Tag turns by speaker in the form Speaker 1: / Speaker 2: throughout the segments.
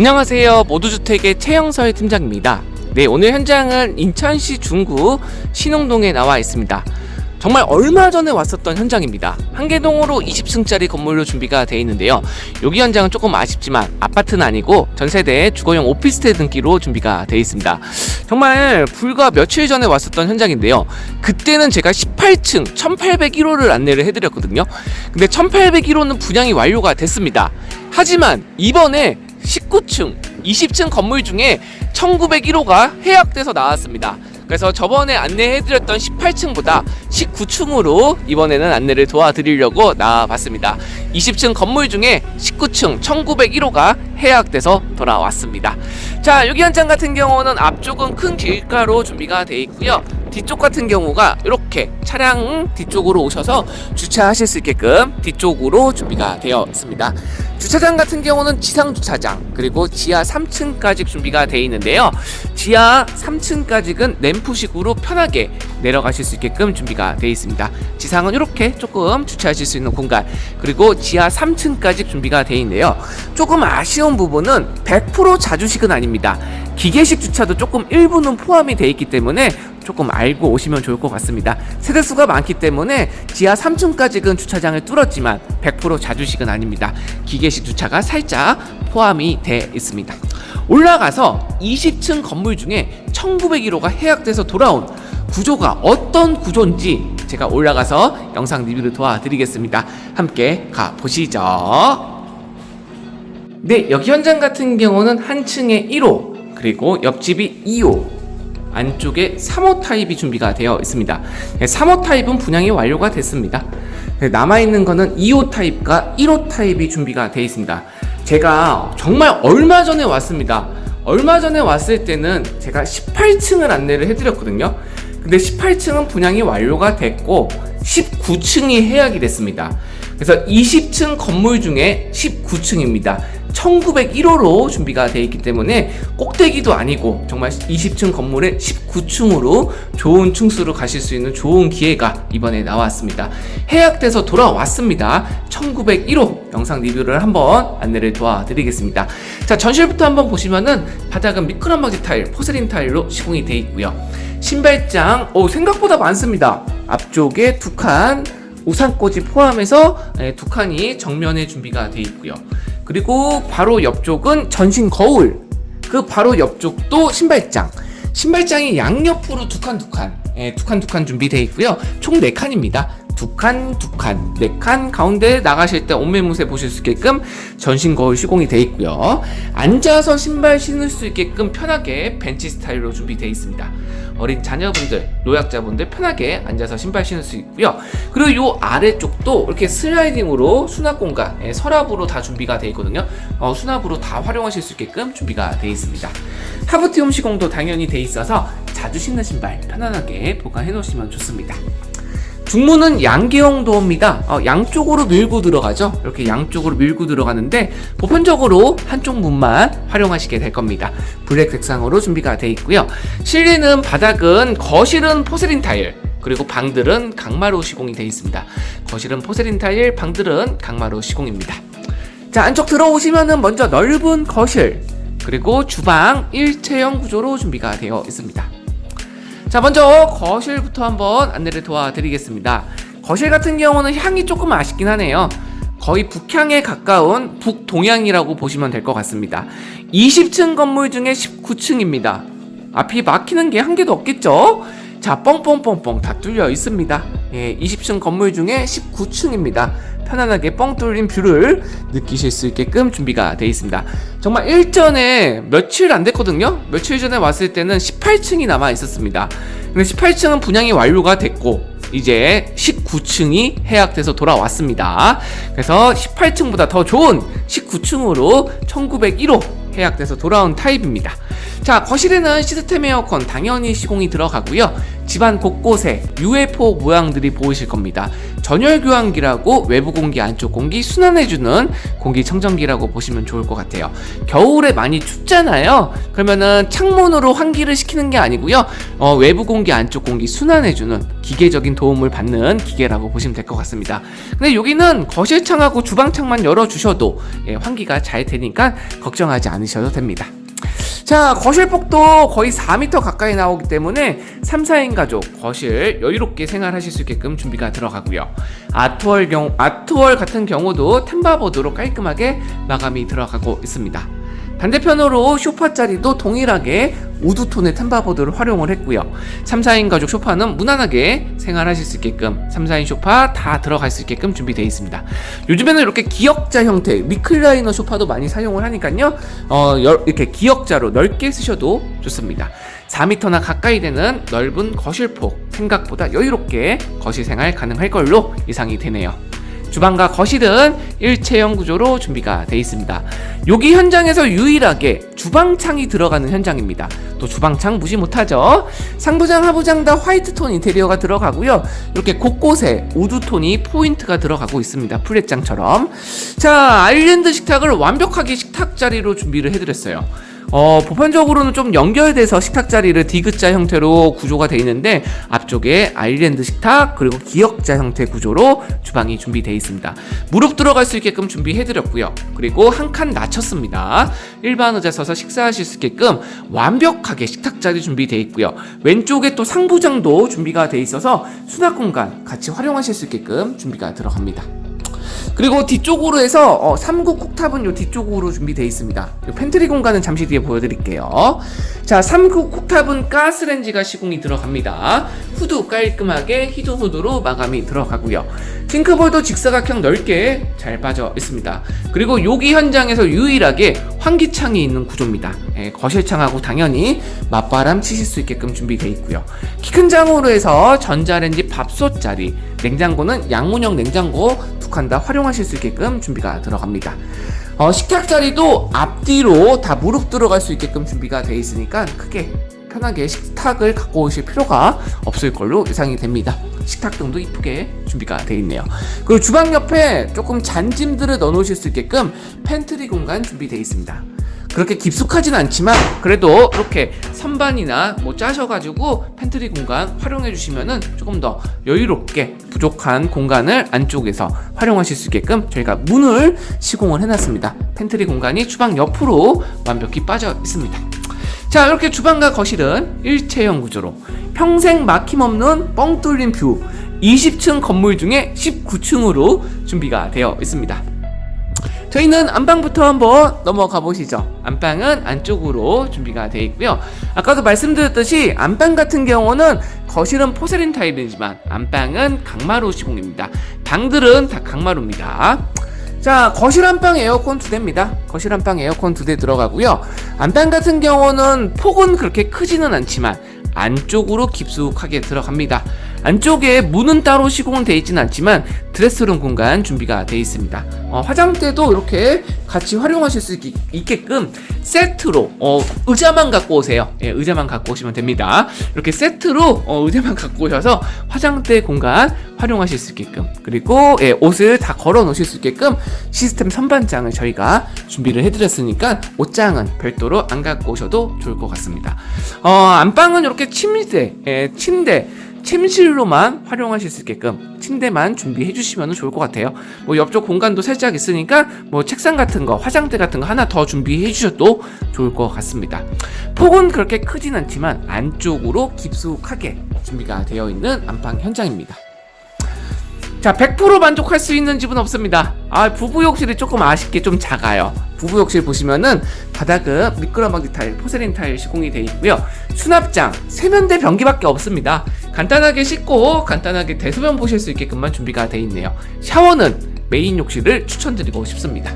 Speaker 1: 안녕하세요. 모두주택의 최영설 팀장입니다. 네, 오늘 현장은 인천시 중구 신흥동에 나와 있습니다. 정말 얼마 전에 왔었던 현장입니다. 한계동으로 20층짜리 건물로 준비가 되어 있는데요. 여기 현장은 조금 아쉽지만 아파트는 아니고 전세대 주거용 오피스텔 등기로 준비가 되어 있습니다. 정말 불과 며칠 전에 왔었던 현장인데요. 그때는 제가 18층 1801호를 안내를 해드렸거든요. 근데 1801호는 분양이 완료가 됐습니다. 하지만 이번에 19층, 20층 건물 중에 1901호가 해약돼서 나왔습니다. 그래서 저번에 안내해드렸던 18층보다 19층으로 이번에는 안내를 도와드리려고 나와봤습니다. 20층 건물 중에 19층 1901호가 해약돼서 돌아왔습니다. 자, 여기 현장 같은 경우는 앞쪽은 큰 길가로 준비가 되어 있고요. 뒤쪽 같은 경우가 이렇게 차량 뒤쪽으로 오셔서 주차하실 수 있게끔 뒤쪽으로 준비가 되어 있습니다. 주차장 같은 경우는 지상 주차장 그리고 지하 3층까지 준비가 되어 있는데요. 지하 3층까지는 램프식으로 편하게 내려가실 수 있게끔 준비가 되어 있습니다. 지상은 이렇게 조금 주차하실 수 있는 공간 그리고 지하 3층까지 준비가 되어 있는데요. 조금 아쉬운 부분은 100% 자주식은 아닙니다. 기계식 주차도 조금 일부는 포함이 되어 있기 때문에 조금 알고 오시면 좋을 것 같습니다. 세대수가 많기 때문에 지하 3층까지는 주차장을 뚫었지만 100% 자주식은 아닙니다. 기계식 주차가 살짝 포함이 돼 있습니다. 올라가서 20층 건물 중에 1901호가 해약돼서 돌아온 구조가 어떤 구조인지 제가 올라가서 영상 리뷰를 도와드리겠습니다. 함께 가보시죠. 네, 여기 현장 같은 경우는 한 층에 1호, 그리고 옆집이 2호, 안쪽에 3호 타입이 준비가 되어 있습니다. 네, 3호 타입은 분양이 완료가 됐습니다. 네, 남아있는 거는 2호 타입과 1호 타입이 준비가 되어 있습니다. 제가 정말 얼마 전에 왔습니다. 얼마 전에 왔을 때는 제가 18층을 안내를 해드렸거든요. 근데 18층은 분양이 완료가 됐고 19층이 해약이 됐습니다. 그래서 20층 건물 중에 19층입니다. 1901호로 준비가 되어 있기 때문에 꼭대기도 아니고 정말 20층 건물의 19층으로 좋은 층수로 가실 수 있는 좋은 기회가 이번에 나왔습니다. 해약돼서 돌아왔습니다. 1901호 영상 리뷰를 한번 안내를 도와드리겠습니다. 자, 전실부터 한번 보시면은 바닥은 미끄럼방지 타일, 포세린 타일로 시공이 되어 있고요. 신발장, 오, 생각보다 많습니다. 앞쪽에 두 칸, 우산꽂이 포함해서 네, 두 칸이 정면에 준비가 되어 있고요. 그리고 바로 옆쪽은 전신 거울. 그 바로 옆쪽도 신발장. 신발장이 양옆으로 두 칸, 두 칸. 예, 두 칸, 두 칸 준비되어 있고요. 총 네 칸입니다. 두 칸, 두 칸, 네 칸 가운데 나가실 때 옷매무새 보실 수 있게끔 전신 거울 시공이 되어 있고요. 앉아서 신발 신을 수 있게끔 편하게 벤치 스타일로 준비되어 있습니다. 어린 자녀분들, 노약자분들 편하게 앉아서 신발 신을 수 있고요. 그리고 요 아래쪽도 이렇게 슬라이딩으로 수납 공간, 예, 서랍으로 다 준비가 되어 있거든요. 어, 수납으로 다 활용하실 수 있게끔 준비가 되어 있습니다. 하부티움 시공도 당연히 되어 있어서 자주 신는 신발 편안하게 보관해 놓으시면 좋습니다. 중문은 양계형 도어입니다. 어, 양쪽으로 밀고 들어가죠. 이렇게 양쪽으로 밀고 들어가는데 보편적으로 한쪽 문만 활용하시게 될 겁니다. 블랙 색상으로 준비가 되어 있고요. 실내는 바닥은 거실은 포세린 타일, 그리고 방들은 강마루 시공이 되어 있습니다. 거실은 포세린 타일, 방들은 강마루 시공입니다. 자, 안쪽 들어오시면은 먼저 넓은 거실, 그리고 주방 일체형 구조로 준비가 되어 있습니다. 자, 먼저 거실부터 한번 안내를 도와드리겠습니다. 거실 같은 경우는 향이 조금 아쉽긴 하네요. 거의 북향에 가까운 북동향이라고 보시면 될 것 같습니다. 20층 건물 중에 19층입니다. 앞이 막히는 게 한 개도 없겠죠? 자, 뻥뻥뻥뻥 다 뚫려 있습니다. 예, 20층 건물 중에 19층입니다. 편안하게 뻥 뚫린 뷰를 느끼실 수 있게끔 준비가 되어 있습니다. 정말 일전에 며칠 안 됐거든요. 며칠 전에 왔을 때는 18층이 남아 있었습니다. 근데 18층은 분양이 완료가 됐고 이제 19층이 해약돼서 돌아왔습니다. 그래서 18층보다 더 좋은 19층으로 1901호 해약돼서 돌아온 타입입니다. 자, 거실에는 시스템 에어컨 당연히 시공이 들어가고요. 집안 곳곳에 UFO 모양들이 보이실 겁니다. 전열 교환기라고 외부 공기, 안쪽 공기 순환해주는 공기청정기라고 보시면 좋을 것 같아요. 겨울에 많이 춥잖아요. 그러면은 창문으로 환기를 시키는 게 아니고요. 어, 외부 공기, 안쪽 공기 순환해주는 기계적인 도움을 받는 기계라고 보시면 될 것 같습니다. 근데 여기는 거실창하고 주방창만 열어주셔도 예, 환기가 잘 되니까 걱정하지 않으셔도 됩니다. 자, 거실폭도 거의 4m 가까이 나오기 때문에 3, 4인 가족 거실 여유롭게 생활하실 수 있게끔 준비가 들어가고요. 아트월 경 아트월 같은 경우도 템바보드로 깔끔하게 마감이 들어가고 있습니다. 반대편으로 쇼파 자리도 동일하게 우드톤의 템바보드를 활용을 했고요. 3, 4인 가족 소파는 무난하게 생활하실 수 있게끔 3, 4인 소파 다 들어갈 수 있게끔 준비되어 있습니다. 요즘에는 이렇게 기역자 형태 리클라이너 소파도 많이 사용을 하니까요. 어, 열- 이렇게 기역자로 넓게 쓰셔도 좋습니다. 4m나 가까이 되는 넓은 거실폭 생각보다 여유롭게 거실 생활 가능할 걸로 예상이 되네요. 주방과 거실은 일체형 구조로 준비가 되어 있습니다. 여기 현장에서 유일하게 주방창이 들어가는 현장입니다. 또 주방창 무시 못하죠. 상부장, 하부장 다 화이트 톤 인테리어가 들어가고요. 이렇게 곳곳에 우드 톤이 포인트가 들어가고 있습니다. 플랫장처럼. 자, 아일랜드 식탁을 완벽하게 식탁 자리로 준비를 해드렸어요. 어, 보편적으로는 좀 연결돼서 식탁 자리를 디귿자 형태로 구조가 되어 있는데 앞쪽에 아일랜드 식탁 그리고 기역자 형태 구조로 주방이 준비되어 있습니다. 무릎 들어갈 수 있게끔 준비해 드렸고요. 그리고 한 칸 낮췄습니다. 일반 의자 서서 식사하실 수 있게끔 완벽하게 식탁 자리 준비되어 있고요. 왼쪽에 또 상부장도 준비가 되어 있어서 수납 공간 같이 활용하실 수 있게끔 준비가 들어갑니다. 그리고 뒤쪽으로 해서 어, 3구 쿡탑은 요 뒤쪽으로 준비되어 있습니다. 요 팬트리 공간은 잠시 뒤에 보여드릴게요. 자, 3구 쿡탑은 가스렌지가 시공이 들어갑니다. 후드 깔끔하게 히든 후드로 마감이 들어가고요. 싱크볼도 직사각형 넓게 잘 빠져 있습니다. 그리고 여기 현장에서 유일하게 환기창이 있는 구조입니다. 예, 거실창하고 당연히 맞바람 치실 수 있게끔 준비되어 있고요. 키 큰 장으로 해서 전자레인지 밥솥 자리, 냉장고는 양문형 냉장고 두 칸 다 활용하실 수 있게끔 준비가 들어갑니다. 어, 식탁 자리도 앞뒤로 다 무릎 들어갈 수 있게끔 준비가 되어 있으니까 크게 편하게 식탁을 갖고 오실 필요가 없을 걸로 예상이 됩니다. 식탁 등도 이쁘게 준비가 되어 있네요. 그리고 주방 옆에 조금 잔짐들을 넣어 놓으실 수 있게끔 팬트리 공간 준비되어 있습니다. 그렇게 깊숙하진 않지만 그래도 이렇게 선반이나 뭐 짜셔가지고 팬트리 공간 활용해 주시면은 조금 더 여유롭게 부족한 공간을 안쪽에서 활용하실 수 있게끔 저희가 문을 시공을 해놨습니다. 팬트리 공간이 주방 옆으로 완벽히 빠져 있습니다. 자 이렇게 주방과 거실은 일체형 구조로 평생 막힘없는 뻥 뚫린 뷰 20층 건물 중에 19층으로 준비가 되어 있습니다. 저희는 안방부터 한번 넘어가 보시죠. 안방은 안쪽으로 준비가 되어 있고요. 아까도 말씀드렸듯이 안방 같은 경우는 거실은 포세린 타일이지만 안방은 강마루 시공입니다. 방들은 다 강마루입니다. 자, 거실 안방 에어컨 두 대입니다. 거실 안방 에어컨 두 대 들어가고요. 안방 같은 경우는 폭은 그렇게 크지는 않지만 안쪽으로 깊숙하게 들어갑니다. 안쪽에 문은 따로 시공은 되어 있지는 않지만 드레스룸 공간 준비가 되어 있습니다. 어, 화장대도 이렇게 같이 활용하실 수 있, 있게끔 세트로 어, 의자만 갖고 오세요. 예, 의자만 갖고 오시면 됩니다. 이렇게 세트로 어, 의자만 갖고 오셔서 화장대 공간 활용하실 수 있게끔 그리고 예, 옷을 다 걸어 놓으실 수 있게끔 시스템 선반장을 저희가 준비를 해드렸으니까 옷장은 별도로 안 갖고 오셔도 좋을 것 같습니다. 어, 안방은 이렇게 침대, 예, 침대 침실로만 활용하실 수 있게끔 침대만 준비해 주시면 좋을 것 같아요. 뭐 옆쪽 공간도 살짝 있으니까 뭐 책상 같은 거, 화장대 같은 거 하나 더 준비해 주셔도 좋을 것 같습니다. 폭은 그렇게 크진 않지만 안쪽으로 깊숙하게 준비가 되어 있는 안방 현장입니다. 자, 100% 만족할 수 있는 집은 없습니다. 아, 부부 욕실이 조금 아쉽게 좀 작아요. 부부 욕실 보시면은 바닥은 미끄러마기 타일, 포세린 타일 시공이 되어 있고요. 수납장, 세면대 변기밖에 없습니다. 간단하게 씻고 간단하게 대소변 보실 수 있게끔만 준비가 되어 있네요. 샤워는 메인 욕실을 추천드리고 싶습니다.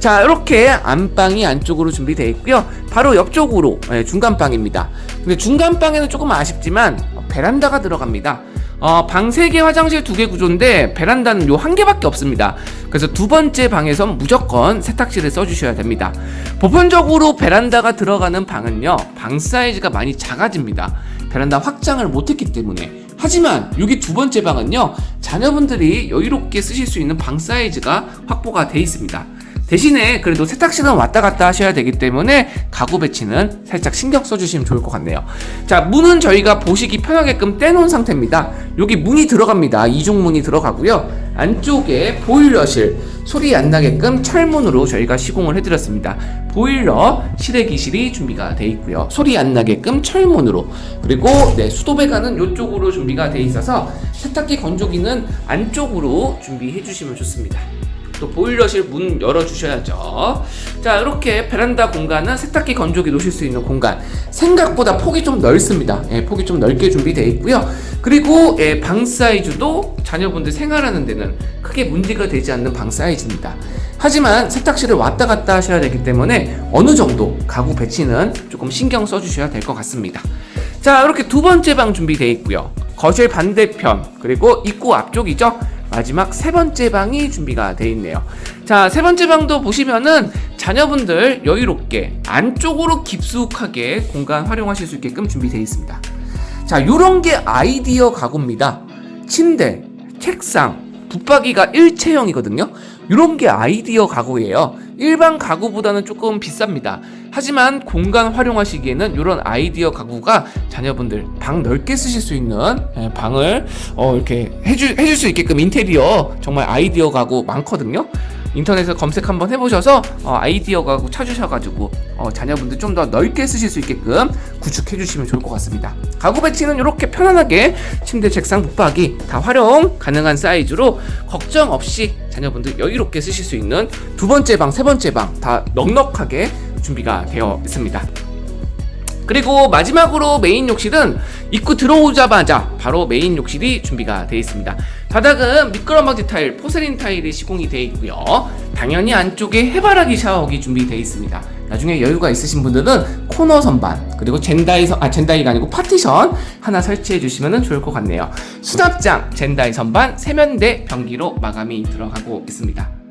Speaker 1: 자, 이렇게 안방이 안쪽으로 준비되어 있고요. 바로 옆쪽으로 예, 중간방입니다. 근데 중간방에는 조금 아쉽지만 베란다가 들어갑니다. 어, 방 3개, 화장실 2개 구조인데 베란다는 요 한 개밖에 없습니다. 그래서 두 번째 방에선 무조건 세탁실을 써주셔야 됩니다. 보편적으로 베란다가 들어가는 방은요, 방 사이즈가 많이 작아집니다. 베란다 확장을 못했기 때문에 하지만 여기 두 번째 방은요 자녀분들이 여유롭게 쓰실 수 있는 방 사이즈가 확보가 돼 있습니다 대신에 그래도 세탁실은 왔다 갔다 하셔야 되기 때문에 가구 배치는 살짝 신경 써주시면 좋을 것 같네요. 자 문은 저희가 보시기 편하게끔 떼놓은 상태입니다. 여기 문이 들어갑니다. 이중 문이 들어가고요. 안쪽에 보일러실 소리 안 나게끔 철문으로 저희가 시공을 해드렸습니다. 보일러 실외기실이 준비가 돼 있고요. 소리 안 나게끔 철문으로. 그리고 네 수도 배관은 이쪽으로 준비가 돼 있어서 세탁기 건조기는 안쪽으로 준비해 주시면 좋습니다 또 보일러실 문 열어 주셔야죠. 자, 이렇게 베란다 공간은 세탁기 건조기 놓으실 수 있는 공간. 생각보다 폭이 좀 넓습니다. 예, 폭이 좀 넓게 준비되어 있고요. 그리고 예, 방 사이즈도 자녀분들 생활하는 데는 크게 문제가 되지 않는 방 사이즈입니다. 하지만 세탁실을 왔다 갔다 하셔야 되기 때문에 어느 정도 가구 배치는 조금 신경 써 주셔야 될 것 같습니다. 자, 이렇게 두 번째 방 준비되어 있고요. 거실 반대편, 그리고 입구 앞쪽이죠. 마지막 세 번째 방이 준비가 되어 있네요. 자, 세 번째 방도 보시면은 자녀분들 여유롭게 안쪽으로 깊숙하게 공간 활용하실 수 있게끔 준비되어 있습니다. 자, 요런 게 아이디어 가구입니다. 침대, 책상, 붙박이가 일체형이거든요. 이런 게 아이디어 가구예요. 일반 가구보다는 조금 비쌉니다. 하지만 공간 활용하시기에는 이런 아이디어 가구가 자녀분들 방 넓게 쓰실 수 있는 예, 방을 어, 이렇게 해주, 해줄 수 있게끔 인테리어 정말 아이디어 가구 많거든요. 인터넷에 검색 한번 해보셔서 어, 아이디어 가구 찾으셔가지고 어, 자녀분들 좀 더 넓게 쓰실 수 있게끔 구축해 주시면 좋을 것 같습니다. 가구 배치는 이렇게 편안하게 침대, 책상, 붙박이 다 활용 가능한 사이즈로 걱정 없이 자녀분들 여유롭게 쓰실 수 있는 두 번째 방, 세 번째 방 다 넉넉하게 준비가 되어 있습니다. 그리고 마지막으로 메인 욕실은 입구 들어오자마자 바로 메인 욕실이 준비가 되어 있습니다. 바닥은 미끄럼방지 타일, 포세린 타일이 시공이 되어 있고요. 당연히 안쪽에 해바라기 샤워기 준비되어 있습니다. 나중에 여유가 있으신 분들은 코너 선반 그리고 젠다이 선, 아 젠다이가 아니고 파티션 하나 설치해 주시면 좋을 것 같네요. 수납장 젠다이 선반 세면대 변기로 마감이 들어가고 있습니다.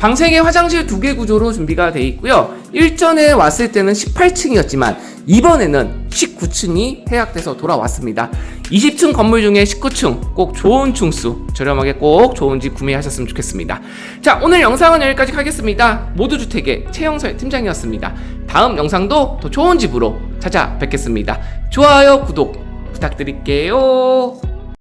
Speaker 1: 방생의 화장실 두 개 구조로 준비가 되어 있고요. 일전에 왔을 때는 18층이었지만 이번에는 19층이 해약돼서 돌아왔습니다. 20층 건물 중에 19층 꼭 좋은 층수 저렴하게 꼭 좋은 집 구매하셨으면 좋겠습니다. 자 오늘 영상은 여기까지 하겠습니다. 모두 주택의 최영서의 팀장이었습니다. 다음 영상도 더 좋은 집으로 찾아뵙겠습니다. 좋아요 구독 부탁드릴게요.